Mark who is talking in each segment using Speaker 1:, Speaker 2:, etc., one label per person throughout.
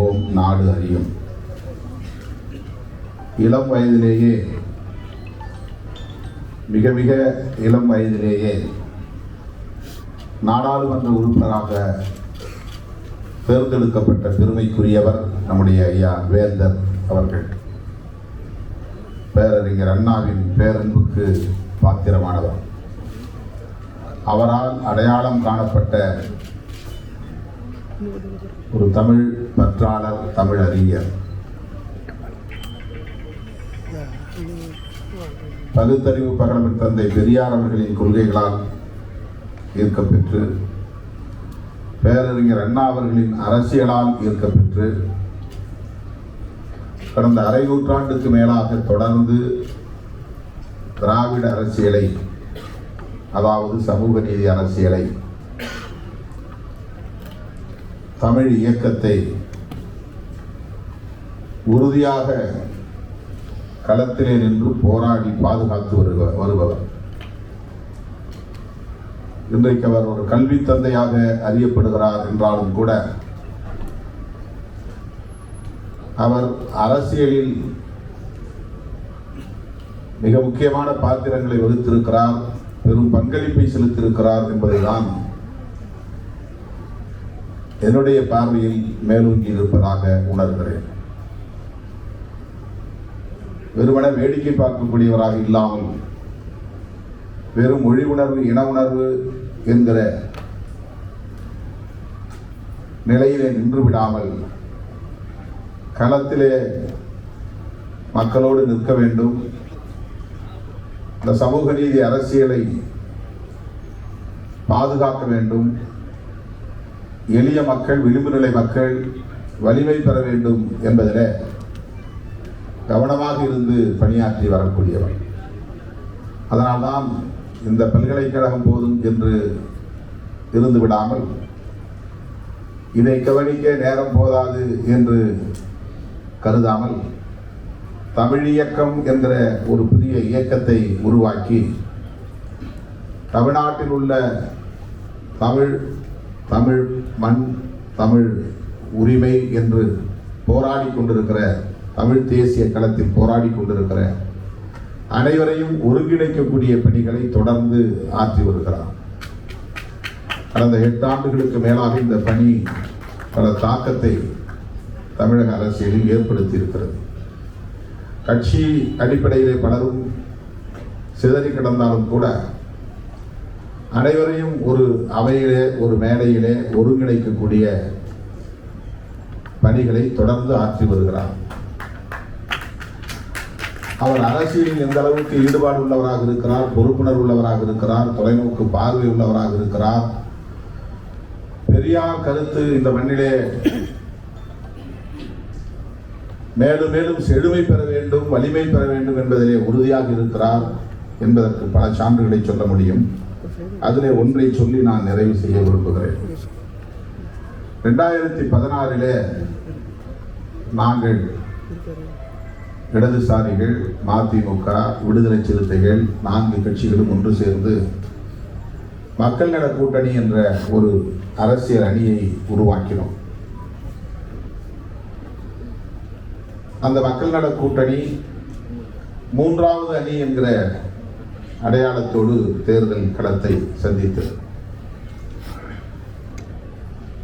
Speaker 1: அறிவோம் நாடு அறியும். இளம் வயதிலேயே மிக மிக இளம் வயதிலேயே நாடாளுமன்ற உறுப்பினராக தேர்ந்தெடுக்கப்பட்ட பெருமைக்குரியவர் நம்முடைய ஐயா வேந்தர் அவர்கள். பேரறிஞர் அண்ணாவின் பேரன்புக்கு பாத்திரமானவர். அவரால் அடையாளம் காணப்பட்ட ஒரு தமிழ் பற்றாளர் தமிழ் அறிஞர். பகுத்தறிவு பகலவர் தந்தை பெரியார் அவர்களின் கொள்கைகளால் ஈர்க்கப்பெற்று பேரறிஞர் அண்ணா அவர்களின் அரசியலால் ஈர்க்கப்பெற்று கடந்த அரை நூற்றாண்டுக்கு மேலாக தொடர்ந்து திராவிட அரசியலை அதாவது சமூக நீதி அரசியலை தமிழ் இயக்கத்தை உறுதியாக களத்திலே நின்று போராடி பாதுகாத்து வருவ வருபவர். இன்றைக்கு அவர் ஒரு கல்வி தந்தையாக அறியப்படுகிறார் என்றாலும் கூட அவர் அரசியலில் மிக முக்கியமான பாத்திரங்களை வகுத்திருக்கிறார் பெரும் பங்களிப்பை செலுத்தியிருக்கிறார் என்பதைதான் என்னுடைய பார்வையில் மேலோங்கி இருப்பதாக உணர்கிறேன். வெறுமன வேடிக்கை பார்க்கக்கூடியவராக இல்லாமல் வெறும் மொழி உணர்வு இன உணர்வு என்கிற நிலையிலே நின்று விடாமல் களத்திலே மக்களோடு நிற்க வேண்டும். இந்த சமூக நீதி அரசியலை பாதுகாக்க வேண்டும். எளிய மக்கள் விளிம்பு நிலை மக்கள் வலிமை பெற வேண்டும் என்பதில் கவனமாக இருந்து பணியாற்றி வரக்கூடியவர். அதனால்தான் இந்த பல்கலைக்கழகம் போதும் என்று இருந்து விடாமல் இதை கவனிக்க நேரம் போதாது என்று கருதாமல் தமிழ் இயக்கம் என்ற ஒரு புதிய இயக்கத்தை உருவாக்கி தமிழ்நாட்டில் உள்ள தமிழ் தமிழ் மண் தமிழ் உரிமை என்று போராடி கொண்டிருக்கிற தமிழ் தேசிய களத்தில் போராடி கொண்டிருக்கிற அனைவரையும் ஒருங்கிணைக்கக்கூடிய பணிகளை தொடர்ந்து ஆற்றி வருகிறார். கடந்த எட்டு ஆண்டுகளுக்கு மேலாக இந்த பணி பல தாக்கத்தை தமிழக அரசியலில் ஏற்படுத்தி இருக்கிறது கட்சி அடிப்படையிலே பலரும் சிதறி கிடந்தாலும் கூட அனைவரையும் ஒரு அவையிலே ஒரு மேடையிலே ஒருங்கிணைக்கக்கூடிய பணிகளை தொடர்ந்து ஆற்றி வருகிறார். அவர் அரசியலில் எந்த அளவுக்கு ஈடுபாடு உள்ளவராக இருக்கிறார் பொறுப்புணர்வு உள்ளவராக இருக்கிறார் தொலைநோக்கு பார்வை உள்ளவராக இருக்கிறார் பெரியார் கருத்து இந்த மண்ணிலே மேலும் மேலும் செழுமை பெற வேண்டும் வலிமை பெற வேண்டும் என்பதிலே உறுதியாக இருக்கிறார் என்பதற்கு பல சான்றுகளை சொல்ல முடியும். அதிலே ஒன்றை சொல்லி நான் நிறைவு செய்ய விரும்புகிறேன். ரெண்டாயிரத்தி பதினாறிலே நாங்கள் இடதுசாரிகள் மதிமுக விடுதலை சிறுத்தைகள் நான்கு கட்சிகளும் ஒன்று சேர்ந்து மக்கள் நல கூட்டணி என்ற ஒரு அரசியல் அணியை உருவாக்கினோம். அந்த மக்கள் நல கூட்டணி மூன்றாவது அணி என்கிற அடையாளத்தோடு தேர்தல் களத்தை சந்தித்தது.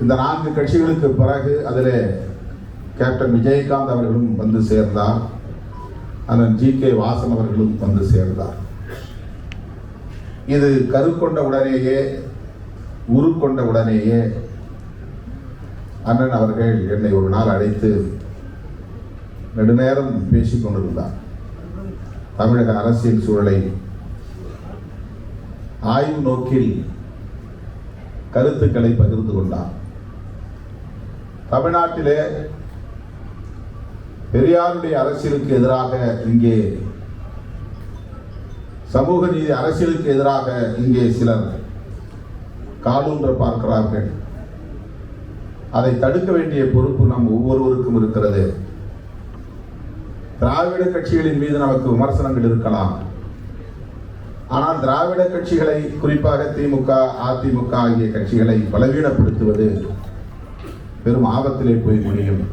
Speaker 1: இந்த நான்கு கட்சிகளுக்கு பிறகு அதில் கேப்டன் விஜயகாந்த் அவர்களும் வந்து சேர்ந்தார். அண்ணன் ஜி கே வாசன் அவர்களும் வந்து சேர்ந்தார். இது கருக்கொண்ட உடனேயே உருக்கொண்ட உடனேயே அண்ணன் அவர்கள் என்னை ஒரு நாள் அழைத்து நெடுநேரம் பேசிக் கொண்டிருந்தார். தமிழக அரசியல் சூழலை ஆய்வு நோக்கில் கருத்துக்களை பகிர்ந்து கொண்டார். தமிழ்நாட்டிலே பெரியாருடைய அரசியலுக்கு எதிராக இங்கே சமூக நீதி அரசியலுக்கு எதிராக இங்கே சிலர் காலூன்ற பார்க்கிறார்கள். அதை தடுக்க வேண்டிய பொறுப்பு நம் ஒவ்வொருவருக்கும் இருக்கிறது. திராவிட கட்சிகளின் மீது நமக்கு விமர்சனங்கள் இருக்கலாம். ஆனால் திராவிட கட்சிகளை குறிப்பாக திமுக அதிமுக ஆகிய கட்சிகளை பலவீனப்படுத்துவது பெரும் ஆபத்திலே போய் முடியும்.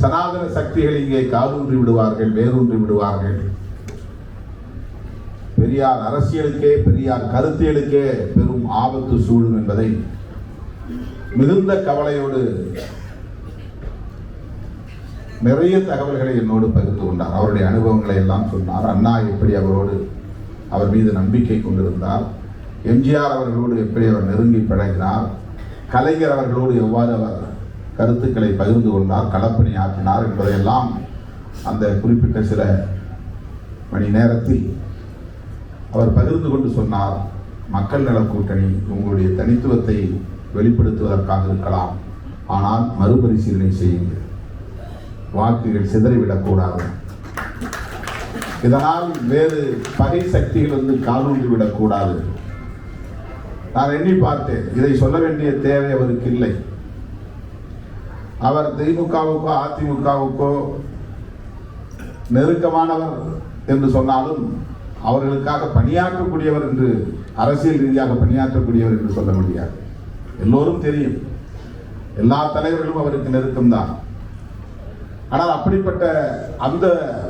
Speaker 1: சனாதன சக்திகள் இங்கே காலூன்றி விடுவார்கள் வேரூன்றி விடுவார்கள். பெரியார் அரசியலுக்கே பெரியார் கருத்தியலுக்கே பெரும் ஆபத்து சூழும் என்பதை மிகுந்த கவலையோடு நிறைய தகவல்களை என்னோடு பகிர்ந்து கொண்டார். அவருடைய அனுபவங்களை எல்லாம் சொன்னார். அண்ணா எப்படி அவரோடு அவர் மீது நம்பிக்கை கொண்டிருந்தார். எம்ஜிஆர் அவர்களோடு எப்படி அவர் நெருங்கி பழகினார். கலைஞர் அவர்களோடு எவ்வாறு அவர் கருத்துக்களை பகிர்ந்து கொண்டார் களப்பணி ஆற்றினார் என்பதையெல்லாம் அந்த குறிப்பிட்ட சில மணி நேரத்தில் அவர் பகிர்ந்து கொண்டு சொன்னார். மக்கள் நல கூட்டணி உங்களுடைய தனித்துவத்தை வெளிப்படுத்துவதற்காக இருக்கலாம். ஆனால் மறுபரிசீலனை செய்யுங்கள். வாக்குகள் சிதறிவிடக்கூடாது. இதனால் வேறு பகை சக்திகள் வந்து காலூன்றி விடக்கூடாது நான் எண்ணி பார்த்தேன். இதை சொல்ல வேண்டிய தேவை அவருக்கு இல்லை. அவர் திமுகவுக்கோ அதிமுகவுக்கோ நெருக்கமானவர் என்று சொன்னாலும் அவர்களுக்காக பணியாற்றக்கூடியவர் என்று அரசியல் ரீதியாக பணியாற்றக்கூடியவர் என்று சொல்ல முடியாது. எல்லோரும் தெரியும். எல்லா தலைவர்களும் அவருக்கு நெருக்கம்தான். ஆனால் அப்படிப்பட்ட அந்த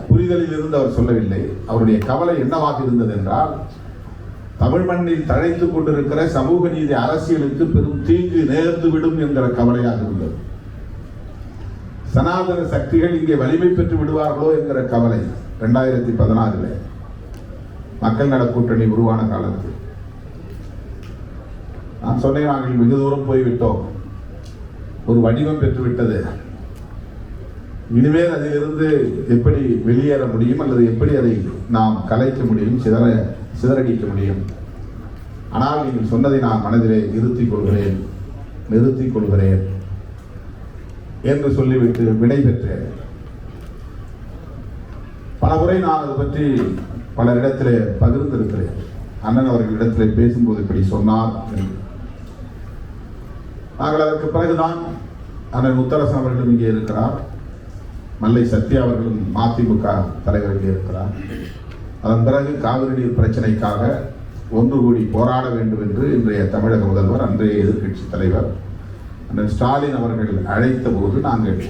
Speaker 1: புரிதலில் இருந்து அவர் சொல்லவில்லை. அவருடைய கவலை என்னவாக இருந்தது என்றால் தமிழ் மண்ணில் தழைத்து கொண்டிருக்கிற சமூக நீதி அரசியலுக்கு பெரும் தீங்கு நேர்ந்து விடும் என்கிற கவலையாக இருந்தது. சனாதன சக்திகள் இங்கே வலிமை பெற்று விடுவார்களோ என்கிற கவலை ரெண்டாயிரத்தி பதினாறுல மக்கள் நல கூட்டணி உருவான காலத்தில். நான் சொன்னேன் நாங்கள் வெகு தூரம் போய்விட்டோம். ஒரு வடிவம் பெற்றுவிட்டது. இனிமேல் அதிலிருந்து எப்படி வெளியேற முடியும் அல்லது எப்படி அதை நாம் கலைக்க முடியும் சிதற சிதறடிக்க முடியும்? ஆனால் நீங்கள் சொன்னதை நான் மனதிலே நிறுத்திக் கொள்கிறேன் நிறுத்திக் கொள்கிறேன் என்று சொல்லிவிட்டு விடைபெற்ற பல முறை நான் அதை பற்றி பலரிடத்திலே பகிர்ந்திருக்கிறேன். அண்ணன் அவர்களிடத்திலே பேசும்போது இப்படி சொன்னார் நாங்கள் அதற்கு பிறகுதான் அண்ணன் முத்தரசன் அவர்களும் இங்கே இருக்கிறார். மல்லை சத்யா அவர்களும் மதிமுக தலைவர்கள் இருக்கிறார். அதன் பிறகு காவிரி நீர் பிரச்சனைக்காக ஒன்று கூடி போராட வேண்டும் என்று இன்றைய தமிழக முதல்வர் அன்றைய எதிர்க்கட்சி தலைவர் அண்ணன் ஸ்டாலின் அவர்கள் அழைத்த போது நாங்கள்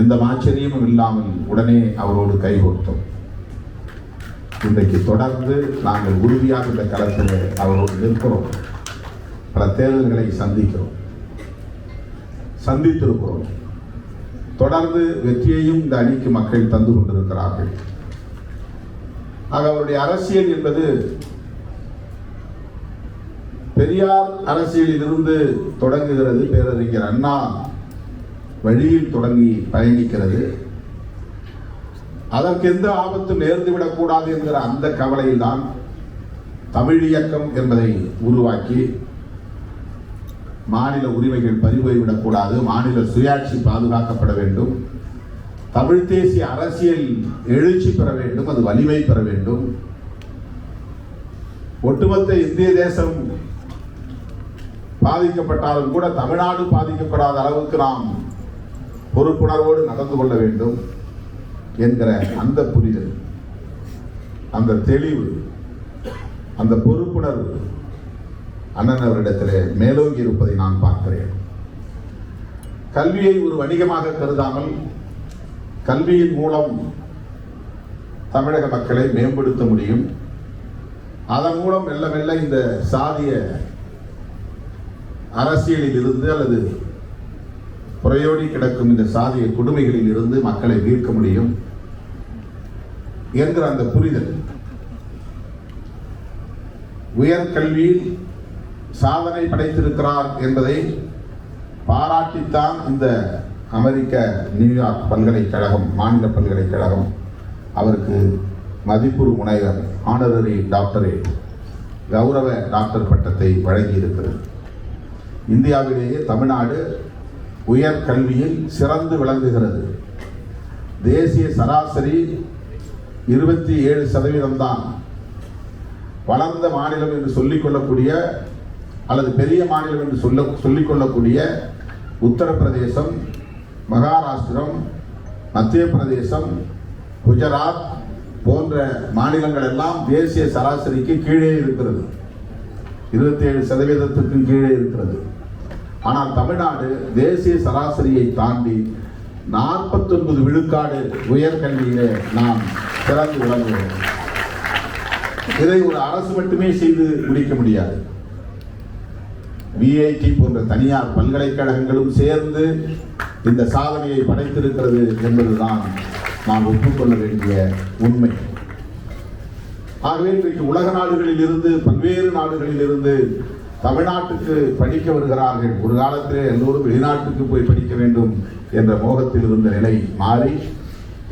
Speaker 1: எந்த ஆச்சரியமும் இல்லாமல் உடனே அவரோடு கைகோர்த்தோம் இன்றைக்கு தொடர்ந்து நாங்கள் உறுதியாக இந்த களத்தில் அவரோடு நிற்கிறோம். பல தேர்தல்களை சந்திக்கிறோம். சந்தித்திருக்கிறோம். தொடர்ந்து வெற்றியையும் இந்த அணிக்கு மக்கள் தந்து கொண்டிருக்கிறார்கள். ஆக அவருடைய அரசியல் என்பது பெரியார் அரசியலில் இருந்து தொடங்குகிறது பேரறிஞர் அண்ணா வழியில் தொடங்கி பயணிக்கிறது. அதற்கு எந்த ஆபத்தும் நேர்ந்துவிடக்கூடாது என்கிற அந்த கவலையில்தான் தமிழ் இயக்கம் என்பதை உருவாக்கி மாநில உரிமைகள் பறிபோய்விடக்கூடாது மாநில சுயாட்சி பாதுகாக்கப்பட வேண்டும். தமிழ் தேசிய அரசியல் எழுச்சி பெற வேண்டும் அது வலிமை பெற வேண்டும். ஒட்டுமொத்த இந்திய தேசம் பாதிக்கப்பட்டாலும் கூட தமிழ்நாடு பாதிக்கப்படாத அளவுக்கு நாம் பொறுப்புணர்வோடு நடந்து கொள்ள வேண்டும் என்கிற அந்த புரிதல் அந்த தெளிவு அந்த பொறுப்புணர்வு அண்ணன் அவரிடத்திலே மேலோங்கி இருப்பதை நான் பார்க்கிறேன். கல்வியை ஒரு வணிகமாக கருதாமல் கல்வியின் மூலம் தமிழக மக்களை மேம்படுத்த முடியும். அதன் மூலம் மெல்ல மெல்ல இந்த சாதிய அரசியலில் இருந்து அல்லது புறையோடி கிடக்கும் இந்த சாதிய கொடுமைகளில் இருந்து மக்களை மீட்க முடியும் என்கிற அந்த புரிதல். உயர்கல்வியில் சாதனை படைத்திருக்கிறார் என்பதை பாராட்டித்தான் இந்த அமெரிக்க நியூயார்க் பல்கலைக்கழகம் மாநில பல்கலைக்கழகம் அவருக்கு மதிப்புறு முனைவர் ஆனரரி டாக்டரேட் கௌரவ டாக்டர் பட்டத்தை வழங்கியிருக்கிறது. இந்தியாவிலேயே தமிழ்நாடு உயர் கல்வியில் சிறந்து விளங்குகிறது. தேசிய சராசரி இருபத்தி ஏழு சதவீதம் தான் வளர்ந்த மாநிலம் என்று சொல்லிக்கொள்ளக்கூடிய அல்லது பெரிய மாநிலம் என்று சொல்ல சொல்லிக்கொள்ளக்கூடிய உத்தரப்பிரதேசம் மகாராஷ்டிரம் மத்திய பிரதேசம் குஜராத் போன்ற மாநிலங்கள் எல்லாம் தேசிய சராசரிக்கு கீழே இருக்கிறது. இருபத்தி ஏழு சதவீதத்துக்கு கீழே இருக்கிறது. ஆனால் தமிழ்நாடு தேசிய சராசரியை தாண்டி நாற்பத்தொன்பது விழுக்காடு உயர்கல்வியிலே நாம் சிறந்து விளங்குகிறோம். இதை ஒரு அரசு மட்டுமே செய்து முடிக்க முடியாது. விஐடி போன்ற தனியார் பல்கலைக்கழகங்களும் சேர்ந்து இந்த சாதனையை படைத்திருக்கிறது என்பதுதான் நாம் ஒப்புக்கொள்ள வேண்டிய உண்மை. ஆகவே இன்றைக்கு உலக நாடுகளில் இருந்து பல்வேறு நாடுகளில் இருந்து தமிழ்நாட்டுக்கு படிக்க வருகிறார்கள். ஒரு காலத்திலே எல்லோரும் வெளிநாட்டுக்கு போய் படிக்க வேண்டும் என்ற மோகத்தில் இருந்த நிலை மாறி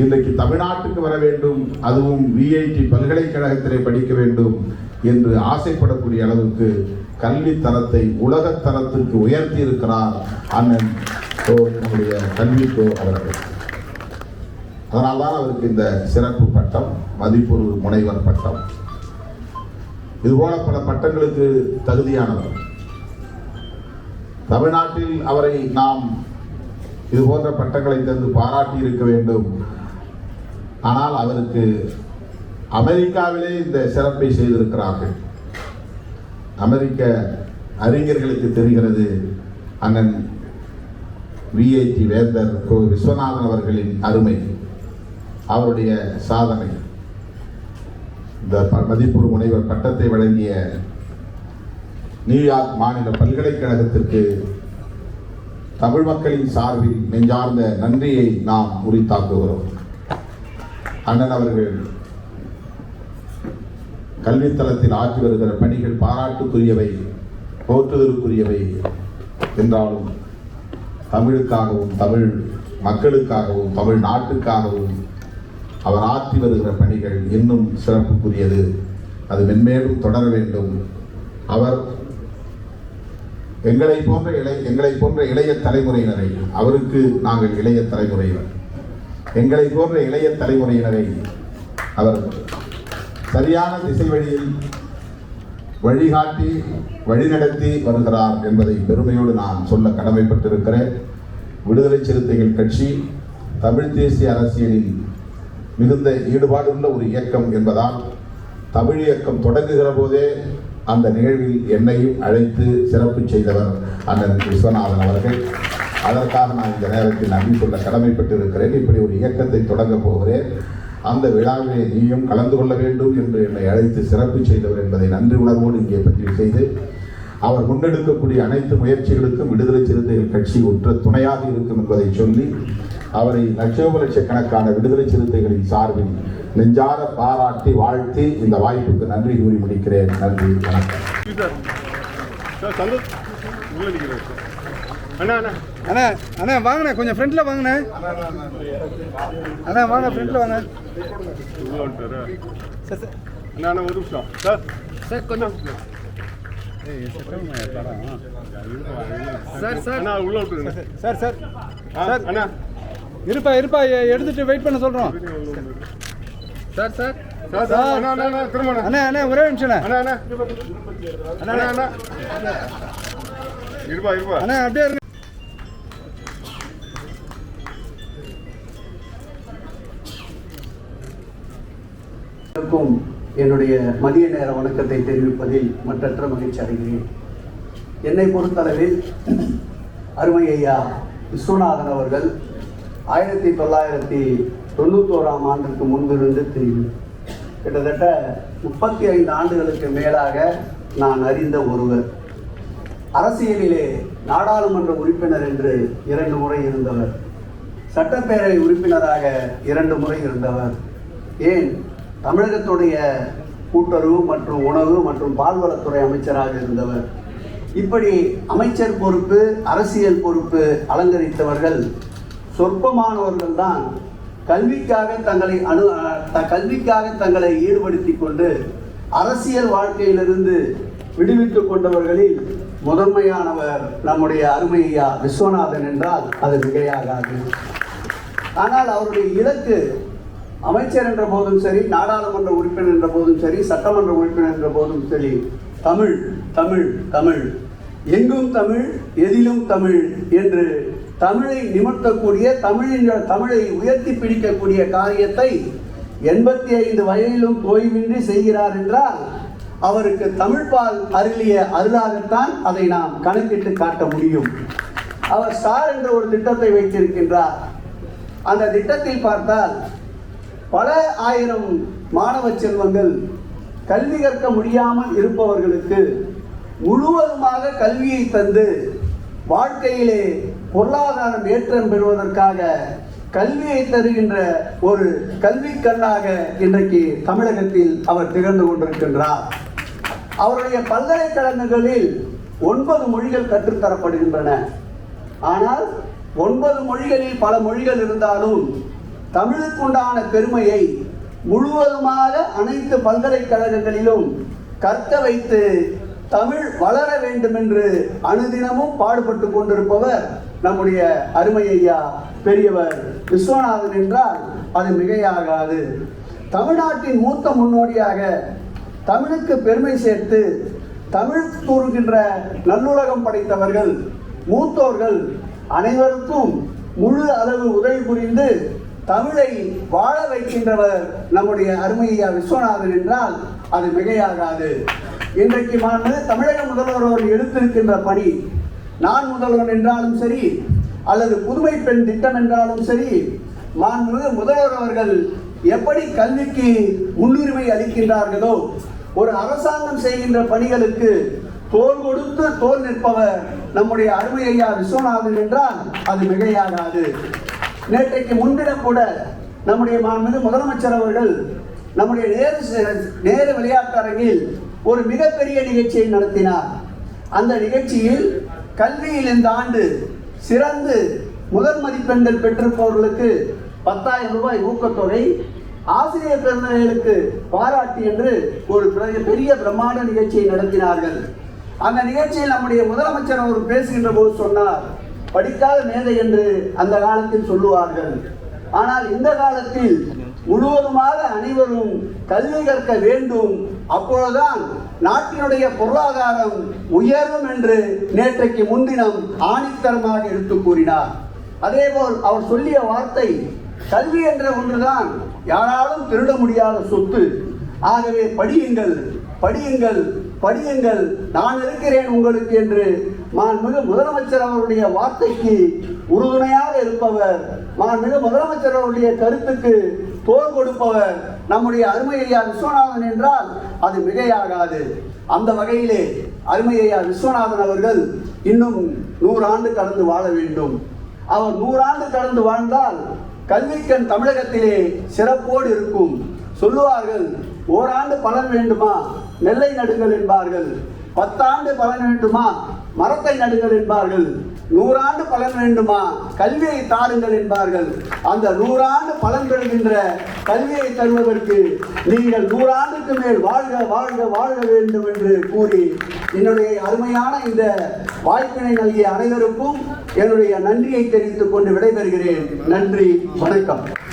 Speaker 1: இன்றைக்கு தமிழ்நாட்டுக்கு வர வேண்டும் அதுவும் விஐடி பல்கலைக்கழகத்திலே படிக்க வேண்டும் என்று ஆசைப்படக்கூடிய அளவுக்கு கல்வி தரத்தை உலக தரத்திற்கு உயர்த்தி இருக்கிறார் அண்ணன் நம்முடைய கல்விக்கோ அவர்கள். அதனால்தான் அவருக்கு இந்த சிறப்பு பட்டம் மதிப்பொரு முனைவர் பட்டம். இதுபோல பல பட்டங்களுக்கு தகுதியானவர். தமிழ்நாட்டில் அவரை நாம் இது போன்ற பட்டங்களை தந்து பாராட்டி இருக்க வேண்டும். ஆனால் அவருக்கு அமெரிக்காவிலே இந்த சிறப்பை செய்திருக்கிறார்கள். அமெரிக்க அறிஞர்களுக்கு தெரிகிறது அண்ணன் விஐடி வேந்தர் கோ விஸ்வநாதன் அவர்களின் அருமை அவருடைய சாதனை. இந்த மதிப்பூர் முனைவர் பட்டத்தை வழங்கிய நியூயார்க் மாநில பல்கலைக்கழகத்திற்கு தமிழ் மக்களின் சார்பில் நெஞ்சார்ந்த நன்றியை நாம் உரித்தாக்குகிறோம். அண்ணன் அவர்கள் கல்வித்தளத்தில் ஆற்றி வருகிற பணிகள் பாராட்டுக்குரியவை போற்றுதலுக்குரியவை என்றாலும் தமிழுக்காகவும் தமிழ் மக்களுக்காகவும் தமிழ் நாட்டுக்காகவும் அவர் ஆற்றி வருகிற பணிகள் இன்னும் சிறப்புக்குரியது. அது மென்மேலும் தொடர வேண்டும். அவர் எங்களை போன்ற இளை எங்களை போன்ற இளைய தலைமுறையினரை அவருக்கு நாங்கள் இளைய தலைமுறையினர். எங்களை போன்ற இளைய தலைமுறையினரை அவர் சரியான திசை வழியில் வழிகாட்டி வழிநடத்தி வருகிறார் என்பதை பெருமையோடு நான் சொல்ல கடமைப்பட்டிருக்கிறேன். விடுதலை சிறுத்தைகள் கட்சி தமிழ் தேசிய அரசியலில் மிகுந்த ஈடுபாடுள்ள ஒரு இயக்கம் என்பதால் தமிழ் இயக்கம் தொடங்குகிற போதே அந்த நிகழ்வில் என்னையும் அழைத்து சிறப்பு செய்தவர் அண்ணன் விஸ்வநாதன் அவர்கள். அதற்காக நான் இந்த நேரத்தில் நன்றி சொல்ல கடமைப்பட்டிருக்கிறேன். இப்படி ஒரு இயக்கத்தை தொடங்கப் போகிறேன். அந்த விழாவிலே நீயும் கலந்து கொள்ள வேண்டும் என்று என்னை அழைத்து சிறப்பு செய்தவர் என்பதை நன்றி உணர்வோடு இங்கே பதிவு செய்து அவர் முன்னெடுக்கக்கூடிய அனைத்து முயற்சிகளுக்கும் விடுதலை சிறுத்தைகள் கட்சி உற்ற துணையாக இருக்கும் என்பதை சொல்லி அவரை லட்சோப லட்சக்கணக்கான விடுதலை சிறுத்தைகளின் சார்பில் நெஞ்சார பாராட்டி வாழ்த்தி இந்த வாய்ப்புக்கு நன்றி கூறி முடிக்கிறேன் நன்றி வணக்கம்
Speaker 2: அண்ணா அண்ணா.
Speaker 3: அண்ணா அண்ணா வாங்கண்ணே கொஞ்சம் ஃப்ரண்ட்ல வாங்கண்ணே. அண்ணா வாங்க ஃப்ரண்ட்ல வாங்க. Sir sir.
Speaker 2: அண்ணா அண்ணா ஒரு நிமிஷம். சார்.
Speaker 3: சார் கொஞ்சம் சார் சார்.
Speaker 2: அண்ணா உள்ள விட்டுருங்க.
Speaker 3: Sir sir sir.
Speaker 2: அண்ணா.
Speaker 3: இருப்பா இருப்பா எடுத்துட்டு வெயிட் பண்ண சொல்றோம். Sir sir.
Speaker 2: சார் சார் அண்ணா அண்ணா அண்ணா திரும்ப அண்ணா.
Speaker 3: அண்ணா அண்ணா ஒரே நிமிஷம்
Speaker 2: அண்ணா அண்ணா. அண்ணா அண்ணா. இருப்பா இருப்பா.
Speaker 3: அண்ணா அப்படியே இருங்க.
Speaker 4: என்னுடைய மதிய நேர வணக்கத்தை தெரிவிப்பதில் மற்றற்ற மகிழ்ச்சி அடைகிறேன். என்னை பொறுத்தளவில் அருமை ஐயா விஸ்வநாதன் அவர்கள் ஆயிரத்தி தொள்ளாயிரத்தி தொண்ணூத்தோராம் ஆண்டுக்கு முன்பிருந்து தெரியும். கிட்டத்தட்ட முப்பத்தி ஐந்து ஆண்டுகளுக்கு மேலாக நான் அறிந்த ஒருவர். அரசியலிலே நாடாளுமன்ற உறுப்பினர் என்று இரண்டு முறை இருந்தவர். சட்டப்பேரவை உறுப்பினராக இரண்டு முறை இருந்தவர். ஏன்? தமிழகத்துடைய கூட்டுறவு மற்றும் உணவு மற்றும் பால்வளத்துறை அமைச்சராக இருந்தவர். இப்படி அமைச்சர் பொறுப்பு அரசியல் பொறுப்பு அலங்கரித்தவர்கள் சொற்பமானவர்கள் தான். கல்விக்காக தங்களை அணு த- கல்விக்காக தங்களை ஈடுபடுத்தி கொண்டு அரசியல் வாழ்க்கையிலிருந்து விடுவித்துக் கொண்டவர்களில் முதன்மையானவர் நம்முடைய அருமையா விஸ்வநாதன் என்றால் அது மிகையாகாது. ஆனால் அவருடைய இலக்கு அமைச்சர் என்ற போதும் சரி நாடாளுமன்ற உறுப்பினர் என்ற போதும் சரி சட்டமன்ற உறுப்பினர் என்ற போதும் சரி தமிழ் தமிழ் தமிழ். எங்கும் தமிழ் எதிலும் தமிழ் என்று தமிழை நிமிர்த்தக்கூடிய தமிழின் தமிழை உயர்த்தி பிடிக்கக்கூடிய காரியத்தை எண்பத்தி ஐந்து வயதிலும் ஓய்வின்றி செய்கிறார் என்றால் அவருக்கு தமிழ்பால் அருளிய அருளாகத்தான் அதை நாம் கணக்கிட்டு காட்ட முடியும். அவர் சார் என்ற ஒரு திட்டத்தை வைத்திருக்கின்றார். அந்த திட்டத்தில் பார்த்தால் பல ஆயிரம் மாணவ செல்வங்கள் கல்வி கற்க முடியாமல் இருப்பவர்களுக்கு முழுவதுமாக கல்வியை தந்து வாழ்க்கையிலே பொருளாதாரம் ஏற்றம் பெறுவதற்காக கல்வியை தருகின்ற ஒரு கல்வி கண்ணாக இன்றைக்கு தமிழகத்தில் அவர் திகழ்ந்து கொண்டிருக்கின்றார். அவருடைய பல்கலைக்கழகங்களில் ஒன்பது மொழிகள் கற்றுத்தரப்படுகின்றன. ஆனால் ஒன்பது மொழிகளில் பல மொழிகள் இருந்தாலும் தமிழுக்குண்டான பெருமையை முழுவதுமாக அனைத்து பல்கலைக்கழகங்களிலும் கற்க வைத்து தமிழ் வளர வேண்டும் என்று அனுதினமும் பாடுபட்டு கொண்டிருப்பவர் நம்முடைய அருமை ஐயா பெரியவர் விஸ்வநாதன் என்றால் அது மிகையாகாது. தமிழ்நாட்டின் மூத்த முன்னோடியாக தமிழுக்கு பெருமை சேர்த்து தமிழ் கூறுகின்ற நல்லுலகம் படைத்தவர்கள் மூத்தோர்கள் அனைவருக்கும் முழு அளவு உதவி புரிந்து தமிழை வாழ வைக்கின்றவர் நம்முடைய அருமையா விஸ்வநாதன் என்றால் அது மிகையாகாது. இன்றைக்கு மாண்பு தமிழக முதல்வர் அவர் எடுத்திருக்கின்ற பணி நான் முதல்வன் என்றாலும் சரி அல்லது புதுமை பெண் திட்டம் என்றாலும் சரி மாண்புமிகு முதல்வர் அவர்கள் எப்படி கல்விக்கு முன்னுரிமை அளிக்கின்றார்களோ ஒரு அரசாங்கம் செய்கின்ற பணிகளுக்கு தோல் கொடுத்து தோல் நிற்பவர் நம்முடைய அருமையா விஸ்வநாதன் என்றால் அது மிகையாகாது. நேற்றைக்கு முன்தினம் கூட நம்முடைய மாண்புமிகு முதலமைச்சர் அவர்கள் நம்முடைய நேரு ச- நேரு விளையாட்டரங்கில் ஒரு மிகப்பெரிய நிகழ்ச்சியை நடத்தினார். அந்த நிகழ்ச்சியில் கல்வியில் இந்த ஆண்டு சிறந்து முதல் மதிப்பெண்கள் பெற்றிருப்பவர்களுக்கு பத்தாயிரம் ரூபாய் ஊக்கத்தொகை ஆசிரியர் பெருந்தகைகளுக்கு பாராட்டு என்று ஒரு பெரிய பிரம்மாண்ட நிகழ்ச்சியை நடத்தினார்கள். அந்த நிகழ்ச்சியில் நம்முடைய முதலமைச்சர் அவர் பேசுகின்ற போது சொன்னார் படிக்காத மேதை என்று அந்த காலத்தில் சொல்லுவார்கள். ஆனால் இந்த காலத்தில் முழுவதுமாக அனைவரும் கல்வி கற்க வேண்டும். அப்பொழுதுதான் நாட்டினுடைய பொருளாதாரம் உயரும் என்று நேற்றைக்கு முன்தினம் ஆணித்தரமாக எடுத்து கூறினார். அதேபோல் அவர் சொல்லிய வார்த்தை கல்வி என்ற ஒன்றுதான் யாராலும் திருட முடியாத சொத்து. ஆகவே படியுங்கள் படியுங்கள் படியுங்கள். நான் இருக்கிறேன் உங்களுக்கு என்று மாண்புமிகு முதலமைச்சர் அவருடைய வார்த்தைக்கு உறுதுணையாக இருப்பவர் மாண்புமிகு முதலமைச்சர் அவருடைய கருத்துக்கு தோல் கொடுப்பவர் நம்முடைய அருமையா விஸ்வநாதன் என்றால் அது மிகையாகாது. அந்த வகையிலே அருமையா விஸ்வநாதன் அவர்கள் இன்னும் நூறாண்டு கடந்து வாழ வேண்டும். அவர் நூறாண்டு கடந்து வாழ்ந்தால் கல்விக்கண் தமிழகத்திலே சிறப்போடு இருக்கும். சொல்லுவார்கள் ஓராண்டு பலன் வேண்டுமா? நெல்லை நடுங்கள் என்பார்கள். பத்தாண்டு பலன் வேண்டுமா? மரத்தை நடுங்கள் என்பார்கள். நூறாண்டு பலன் வேண்டுமா? கல்வியை தாருங்கள் என்பார்கள். அந்த நூறாண்டு பலன் பெறுகின்ற கல்வியை தருவதற்கு நீங்கள் நூறாண்டுக்கு மேல் வாழ்க வாழ்க வாழ்க வேண்டும் என்று கூறி என்னுடைய அருமையான இந்த வாய்ப்பினை நல்கிய அனைவருக்கும் என்னுடைய நன்றியை தெரிவித்துக் கொண்டு விடைபெறுகிறேன். நன்றி வணக்கம்.